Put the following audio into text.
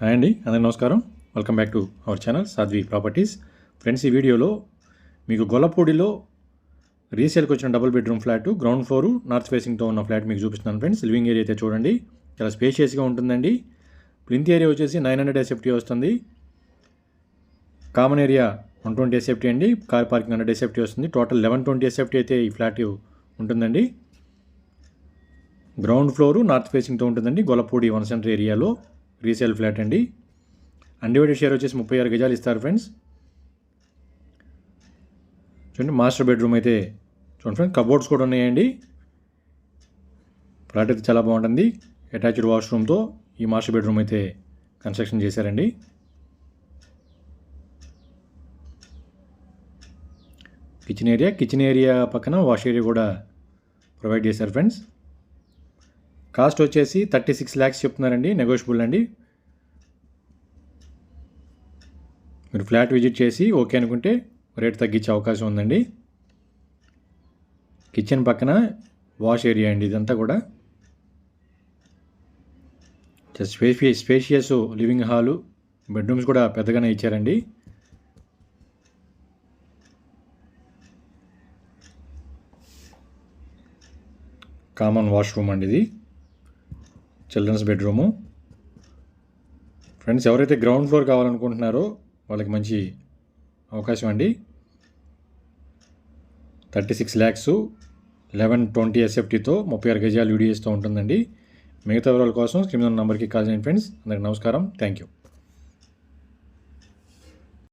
Hi అండి అందరి నమస్కారం. Welcome back to our channel Sadhvi properties friends ఈ వీడియోలో మీకు గొల్లపూడిలో రీసేల్కి వచ్చిన double bedroom flat ground floor north ఫేసింగ్తో ఉన్న ఫ్లాట్ మీకు చూపిస్తున్నాను ఫ్రెండ్స్ లివింగ్ ఏరియా అయితే చూడండి. చాలా స్పేషియస్గా ఉంటుందండి. ప్లింత్ ఏరియా వచ్చేసి నైన్ హండ్రెడ్ ఎస్ఎఫ్టీ వస్తుంది. Common area one twenty SFT అండి. కార్ పార్కింగ్ హండ్రెడ్ ఎస్ఎఫ్టీ వస్తుంది. టోటల్ లెవెన్ ట్వంటీ ఎస్ఎఫ్టీ అయితే ఈ ఫ్లాట్ ఉంటుందండి. గ్రౌండ్ ఫ్లోరు నార్త్ ఫేసింగ్తో ఉంటుందండి గొల్లపూడి వన్ సెంటర్ ఏరియాలో. రీసేల్ ఫ్లాట్ అండి. అన్డివైడెడ్ షేర్ వచ్చేసి ముప్పై ఆరు గజాలు ఇస్తారు ఫ్రెండ్స్. చూడండి మాస్టర్ బెడ్రూమ్ అయితే చూడండి ఫ్రెండ్స్ కబోర్డ్స్ కూడా ఉన్నాయండి. ఫ్లాట్ అయితే చాలా బాగుంటుంది. అటాచ్డ్ వాష్రూమ్తో ఈ మాస్టర్ బెడ్రూమ్ అయితే కన్స్ట్రక్షన్ చేశారండి. కిచెన్ ఏరియా కిచెన్ ఏరియా పక్కన వాష్ ఏరియా కూడా ప్రొవైడ్ చేశారు ఫ్రెండ్స్. కాస్ట్ వచ్చేసి థర్టీ సిక్స్ ల్యాక్స్ చెప్తున్నారండి నెగోషియబుల్ అండి. మీరు ఫ్లాట్ విజిట్ చేసి ఓకే అనుకుంటే రేట్ తగ్గించే అవకాశం ఉందండి. కిచెన్ పక్కన వాష్ ఏరియా అండి ఇదంతా కూడా. Spacious spacious living hall bedrooms కూడా పెద్దగానే ఇచ్చారండి. కామన్ వాష్రూమ్ అండి ఇది. Children's bedroom. ఫ్రెండ్స్ ఎవరైతే గ్రౌండ్ ఫ్లోర్ కావాలనుకుంటున్నారో వాళ్ళకి మంచి అవకాశం అండి. Thirty six lakhs eleven twenty ఎస్ఎఫ్టీతో ముప్పై ఆరు గజాలు యూడిఎస్తో ఉంటుందండి. మిగతా వివరాల కోసం స్క్రీన్ నెంబర్కి కాల్ చేయండి ఫ్రెండ్స్. అందరికి నమస్కారం. Thank you.